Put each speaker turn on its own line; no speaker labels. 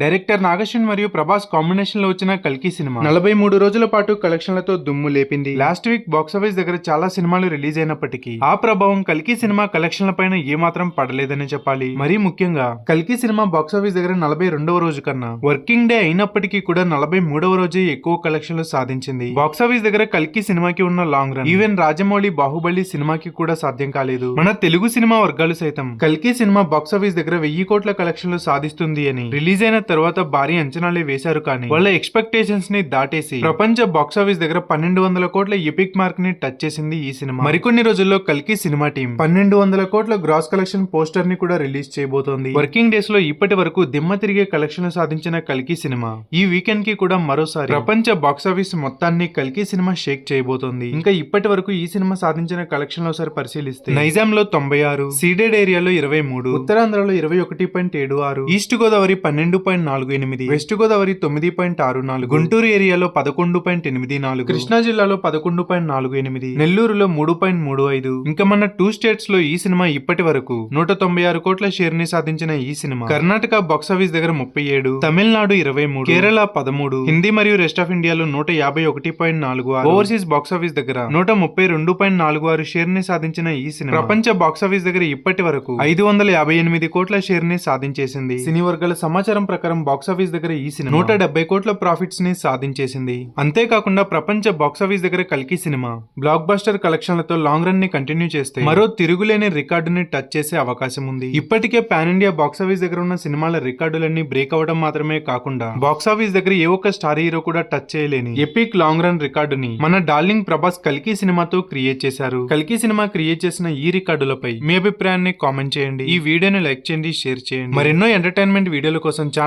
Director Nag Ashwin మరియు ప్రభాస్ కాంబినేషన్లో వచ్చిన కల్కి సినిమా. నలభై మూడు రోజుల పాటు కలెక్షన్లతో దుమ్ము లేపింది. లాస్ట్ వీక్ బాక్సాఫీస్ దగ్గర చాలా సినిమాలు రిలీజ్ అయినప్పటికీ ఆ ప్రభావం కల్కి సినిమా కలెక్షన్ల పైన ఏమాత్రం పడలేదని చెప్పాలి. మరీ ముఖ్యంగా కల్కి సినిమా బాక్సాఫీస్ దగ్గర నలభై రెండవ రోజు కన్నా వర్కింగ్ డే అయినప్పటికీ కూడా నలభై మూడవ రోజే ఎక్కువ కలెక్షన్లు సాధించింది. బాక్సాఫీస్ దగ్గర కల్కి సినిమాకి ఉన్న long run even Rajamouli Baahubali సినిమాకి కూడా సాధ్యం కాలేదు. మన తెలుగు సినిమా వర్గాలు సైతం కల్కి సినిమా బాక్సాఫీస్ దగ్గర వెయ్యి కోట్ల కలెక్షన్లు సాధిస్తుంది అని రిలీజ్ అయిన తర్వాత భారీ అంచనాలే వేశారు కానీ వాళ్ళ ఎక్స్పెక్టేషన్స్ని దాటేసి ప్రపంచ బాక్సాఫీస్ దగ్గర పన్నెండు వందల కోట్ల ఎపిక్ మార్క్ని టచ్ చేసింది ఈ సినిమా. మరికొన్ని రోజుల్లో కల్కి సినిమా టీం పన్నెండు వందల కోట్ల గ్రాస్ కలెక్షన్ పోస్టర్ని కూడా రిలీజ్ చేయబోతోంది. వర్కింగ్ డేస్లో ఇప్పటి వరకు దిమ్మ తిరిగే కలెక్షన్ సాధించిన కల్కి సినిమా. ఈ వీకెండ్కి కూడా మరోసారి ప్రపంచ బాక్సాఫీస్ మొత్తాన్ని కల్కి సినిమా షేక్ చేయబోతోంది. ఇంకా ఇప్పటి వరకు ఈ సినిమా సాధించిన కలెక్షన్లో ఒకసారి పరిశీలిస్తే నైజాం లో తొంభై ఆరు సీడెడ్ ఏరియాలో ఇరవై మూడు ఉత్తరాంధ్రలో ఇరవై ఒకటి పాయింట్ ఏడు ఆరు ఈస్ట్ గోదావరి పన్నెండు పాయింట్ నాలుగు ఎనిమిది. వెస్ట్ గోదావరి తొమ్మిది పాయింట్ ఆరు నాలుగు. గుంటూరు ఏరియాలో పదకొండు పాయింట్ ఎనిమిది నాలుగు. కృష్ణా జిల్లాలో పదకొండు పాయింట్ నాలుగు ఎనిమిది. నెల్లూరులో మూడు పాయింట్ మూడు ఐదు. ఇంకా మన టూ స్టేట్స్లో ఈ సినిమా ఇప్పటి వరకు నూట తొంభై ఆరు కోట్ల షేర్ని సాధించిన ఈ సినిమా. కర్ణాటక బాక్సాఫీస్ దగ్గర ముప్పై ఏడు. తమిళనాడు ఇరవై మూడు. కేరళ పదమూడు. హిందీ మరియు రెస్ట్ ఆఫ్ ఇండియాలో నూట యాభై ఒకటి పాయింట్ నాలుగు ఆరు. ఓవర్సీస్ బాక్సాఫీస్ దగ్గర నూట ముప్పై రెండు పాయింట్ నాలుగు ఆరు షేర్ని సాధించిన ఈ సినిమా. ప్రపంచ బాక్సాఫీస్ దగ్గర ఇప్పటి వరకు ఐదు వందల యాభై ఎనిమిది కోట్ల షేర్ని సాధించేసింది. సినీ వర్గాల సమాచారం ప్రకారం బాక్సాఫీస్ దగ్గర ఈ సినిమా నూట డెబ్బై కోట్ల ప్రాఫిట్స్ని సాధించేసింది. అంతేకాకుండా ప్రపంచ బాక్సాఫీస్ దగ్గర కల్కి సినిమా. బ్లాక్ బస్టర్ కలెక్షన్లతో లాంగ్ రన్ని కంటిన్యూ చేస్తే మరో తిరుగులేని రికార్డుని టచ్ చేసే అవకాశం ఉంది. ఇప్పటికే పాన్ ఇండియా బాక్సాఫీస్ దగ్గర ఉన్న సినిమాల రికార్డులన్నీ బ్రేక్ అవడం మాత్రమే కాకుండా బాక్సాఫీస్ దగ్గర ఏ ఒక్క స్టార్ హీరో కూడా టచ్ చేయలేని ఎపిక్ లాంగ్ రన్ రికార్డుని మన డార్లింగ్ ప్రభాస్ కల్కి సినిమాతో క్రియేట్ చేశారు. కల్కి సినిమా క్రియేట్ చేసిన ఈ రికార్డులపై మీ అభిప్రాయాన్ని కామెంట్ చేయండి. ఈ వీడియోని లైక్ చేయండి షేర్ చేయండి. మరెన్నో ఎంటర్టైన్మెంట్ వీడియోల కోసం ఛానల్